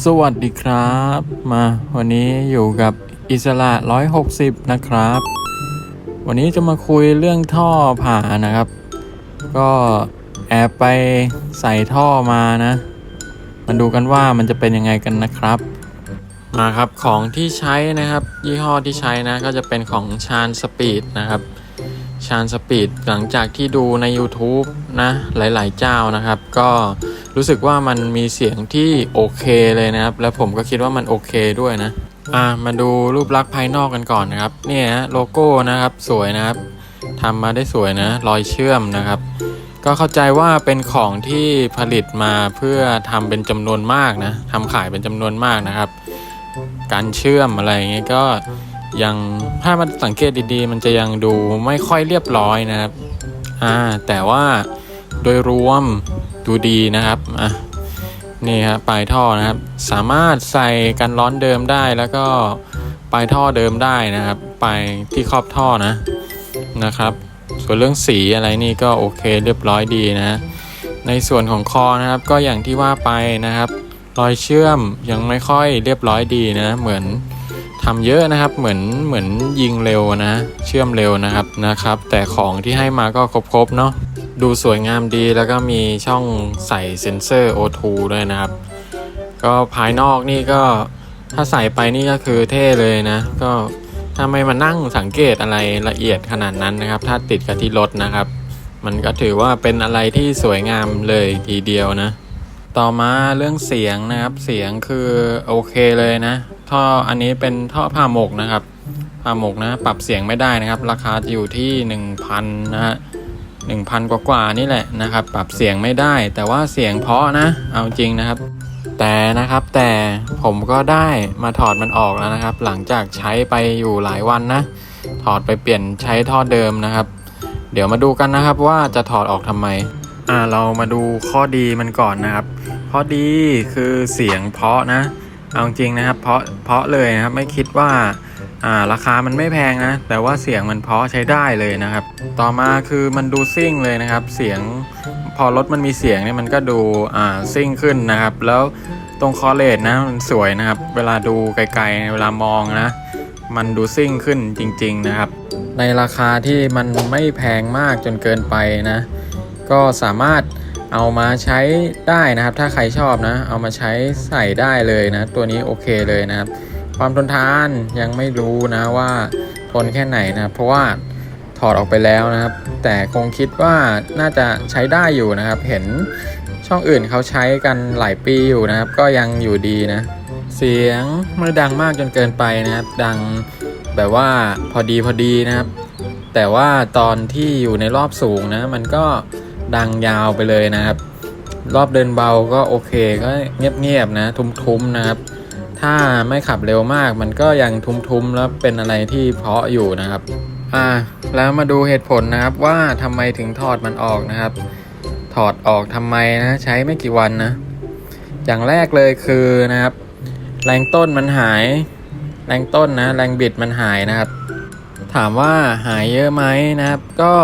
สวัสดีครับ มาวันนี้อยู่กับอิสระ 160 นะครับ วันนี้จะมาคุยเรื่องท่อผ่านะครับ ก็แอบไปใส่ท่อมานะ มาดูกันว่ามันจะเป็นยังไงกันนะครับ มาครับของที่ใช้นะครับ ยี่ห้อที่ใช้นะ ก็จะเป็นของชานสปีดนะครับชานสปีดหลังจากที่ดูใน YouTube นะ หลาย ๆ เจ้านะครับ ก็ รู้สึกว่ามันมีเสียงที่โอเคเลยนะครับ แล้วผมก็คิดว่ามันโอเคด้วยนะอะมาดูรูปลักษณ์ภายนอกกันก่อนนะครับเนี่ยโลโก้นะครับสวยนะครับทำมาได้สวยนะรอยเชื่อมนะครับ ก็เข้าใจว่าเป็นของที่ผลิตมาเพื่อทำเป็นจำนวนมากนะทำขายเป็นจำนวนมากนะครับ การเชื่อมอะไรเงี้ยก็ยังถ้ามันสังเกตดีๆ มันจะยังดูไม่ค่อยเรียบร้อยนะครับอ่าแต่ว่าโดยรวม ดูดีนะครับอะนี่ครับปลายท่อนะครับ สามารถใส่กันร้อนเดิมได้แล้วก็ปลายท่อเดิมได้นะครับปลายที่ครอบท่อนะนะครับ ส่วนเรื่องสีอะไรนี่ก็โอเคเรียบร้อยดีนะ ในส่วนของคอนะครับก็อย่างที่ว่าไปนะครับรอยเชื่อมยังไม่ค่อยเรียบร้อยดีนะ เหมือนทำเยอะนะครับเหมือนเหมือนยิงเร็วนะ เชื่อมเร็วนะครับนะครับ แต่ของที่ให้มาก็ครบๆเนาะ ดูสวยงามดีแล้วก็มีช่องใส่เซ็นเซอร์ O2 ด้วยนะครับ ก็ภายนอกนี่ก็ถ้าใส่ไปนี่ก็คือเท่เลยนะ ก็ถ้าไม่มานั่งสังเกตอะไรละเอียดขนาดนั้นนะครับ ถ้าติดกับที่รถนะครับ มันก็ถือว่าเป็นอะไรที่สวยงามเลยทีเดียวนะ ต่อมาเรื่องเสียงนะครับเสียงคือโอเคเลยนะ ท่ออันนี้เป็นท่อผ่าหมกนะครับผ่าหมกนะ ปรับเสียงไม่ได้นะครับ ราคาจะอยู่ที่ 1,000นะฮะ 1,000 กว่ากว่าๆนี่แหละนะครับ ปรับเสียงไม่ได้ แต่ว่าเสียงเพาะนะ เอาจริงนะครับ แต่นะครับแต่ผมก็ได้มาถอดมันออกแล้วนะครับ หลังจากใช้ไปอยู่หลายวันนะ ถอดไปเปลี่ยนใช้ท่อเดิมนะครับ เดี๋ยวมาดูกันนะครับว่าจะถอดออกทำไมอ่าเรามาดูข้อดีมันก่อนนะครับข้อดีคือเสียงเพาะนะ เอาจริงนะครับ เพาะเพาะเลยนะครับไม่คิดว่า อ่าราคามันไม่แพงนะ แต่ว่าเสียงมันเพาะใช้ได้เลยนะครับ ต่อมาคือมันดูซิ่งเลยนะครับ เสียงพอรถมันมีเสียงเนี่ยมันก็ดูอ่าซิ่งขึ้นนะครับ แล้วตรงคอเลสนะมันสวยนะครับ เวลาดูไกลๆเวลามองนะ มันดูซิ่งขึ้นจริง ๆนะครับ ในราคาที่มันไม่แพงมากจนเกินไปนะ ก็สามารถเอามาใช้ได้นะครับ ถ้าใครชอบนะ เอามาใช้ใส่ได้เลยนะ ตัวนี้โอเคเลยนะครับ ความทนทานยังไม่รู้นะว่าทนแค่ไหนนะเพราะว่าถอดออกไปแล้วนะครับ แต่คงคิดว่าน่าจะใช้ได้อยู่นะครับ เห็นช่องอื่นเขาใช้กันหลายปีอยู่นะครับ ก็ยังอยู่ดีนะ เสียงไม่ดังมากจนเกินไปนะครับ ดังแบบว่าพอดีพอดีนะครับ แต่ว่าตอนที่อยู่ในรอบสูงนะ มันก็ดังยาวไปเลยนะครับ รอบเดินเบาก็โอเคก็เงียบๆนะ ทุ้มๆนะครับ ถ้าไม่ขับเร็วมากมันก็ยังทุ้มๆแล้วเป็นอะไรที่เพาะอยู่นะครับ อ่า แล้วมาดูเหตุผลนะครับว่าทำไมถึงถอดมันออกนะครับ ถอดออกทำไมนะใช้ไม่กี่วันนะ อย่างแรกเลยคือนะครับ แรงต้นมันหาย แรงต้นนะ แรงบิดมันหายนะครับ ถามว่าหายเยอะไหมนะครับ ก็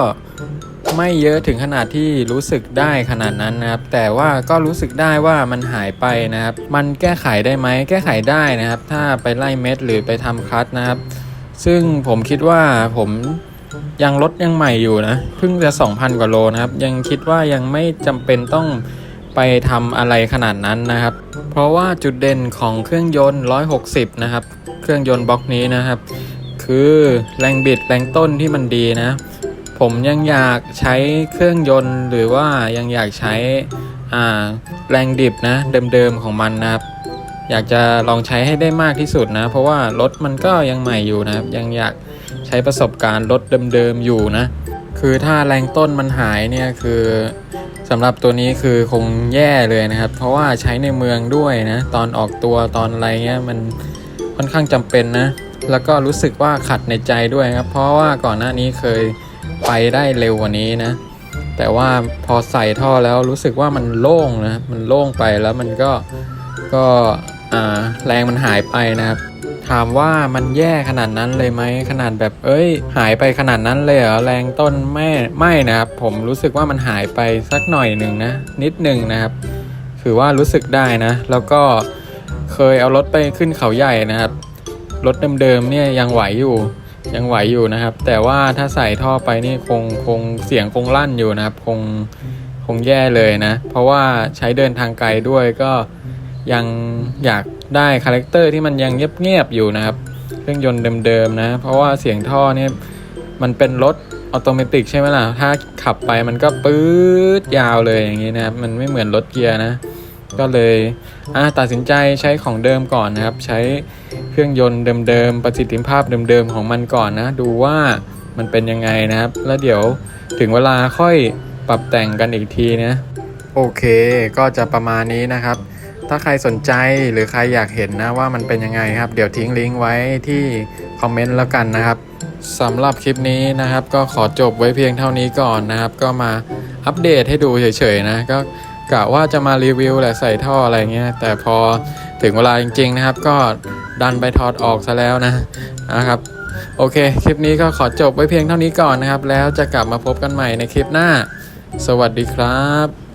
ไม่เยอะถึงขนาดที่รู้สึกได้ขนาดนั้นนะครับ แต่ว่าก็รู้สึกได้ว่ามันหายไปนะครับ มันแก้ไขได้ไหมแก้ไขได้นะครับ ถ้าไปไล่เม็ดหรือไปทำคัดนะครับ ซึ่งผมคิดว่าผมยังรถยังใหม่อยู่นะเพิ่งจะ 2,000 กว่าโลนะครับ ยังคิดว่ายังไม่จำเป็นต้องไปทำอะไรขนาดนั้นนะครับ เพราะว่าจุดเด่นของเครื่องยนต์ 160 นะครับ เครื่องยนต์บล็อกนี้นะครับ คือแรงบิดแรงต้นที่มันดีนะ ผมยังอยากใช้เครื่องยนต์หรือว่ายังอยากใช้แรงดิบนะเดิมๆของมันนะครับ อยากจะลองใช้ให้ได้มากที่สุดนะ เพราะว่ารถมันก็ยังใหม่อยู่นะครับ ยังอยากใช้ประสบการณ์รถเดิมๆอยู่นะ คือถ้าแรงต้นมันหายเนี่ยคือสำหรับตัวนี้คือคงแย่เลยนะครับ เพราะว่าใช้ในเมืองด้วยนะ ตอนออกตัวตอนอะไรเงี้ยมันค่อนข้างจำเป็นนะ แล้วก็รู้สึกว่าขัดในใจด้วยครับ เพราะว่าก่อนหน้านี้เคย ไปได้เร็วกว่านี้นะ แต่ว่าพอใส่ท่อแล้วรู้สึกว่ามันโล่งนะ มันโล่งไปแล้วมันก็ก็อ่าแรงมันหายไปนะครับ ถามว่ามันแย่ขนาดนั้นเลยไหมขนาดแบบเอ้ย หายไปขนาดนั้นเลยเหรอแรงต้นไม่ไม่นะครับ ผมรู้สึกว่ามันหายไปสักหน่อยหนึ่งนะนิดหนึ่งนะครับถือว่ารู้สึกได้นะ แล้วก็เคยเอารถไปขึ้นเขาใหญ่นะครับรถเดิมๆเนี่ยยังไหวอยู่ ยังไหวอยู่นะครับ แต่ว่าถ้าใส่ท่อไปนี่คงคงเสียงคงลั่นอยู่นะครับ คงคงแย่เลยนะ เพราะว่าใช้เดินทางไกลด้วยก็ยังอยากได้คาแรคเตอร์ที่มันยังเงียบๆอยู่นะครับเครื่องยนต์เดิมๆนะ เพราะว่าเสียงท่อเนี่ยมันเป็นรถออโตเมติกใช่ไหมล่ะ ถ้าขับไปมันก็ปื๊ดยาวเลยอย่างนี้นะครับ มันไม่เหมือนรถเกียร์นะ ก็เลยตัดสินใจใช้ของเดิมก่อนนะครับ ใช้เครื่องยนต์เดิมๆประสิทธิภาพเดิมๆของมันก่อนนะ ดูว่ามันเป็นยังไงนะครับ แล้วเดี๋ยวถึงเวลาค่อยปรับแต่งกันอีกทีนะ โอเค ก็จะประมาณนี้นะครับ ถ้าใครสนใจหรือใครอยากเห็นนะว่ามันเป็นยังไงครับ เดี๋ยวทิ้งลิงก์ไว้ที่คอมเมนต์แล้วกันนะครับสำหรับคลิปนี้นะครับ ก็ขอจบไว้เพียงเท่านี้ก่อนนะครับ ก็มาอัปเดตให้ดูเฉยๆนะก็ กะว่าจะมารีวิวแหละใส่ท่ออะไรเงี้ย แต่พอถึงเวลาจริง ๆ นะครับ ก็ดันไปถอดออกซะแล้วนะนะครับโอเค คลิปนี้ก็ขอจบไว้เพียงเท่านี้ก่อนนะครับ แล้วจะกลับมาพบกันใหม่ในคลิปหน้า สวัสดีครับ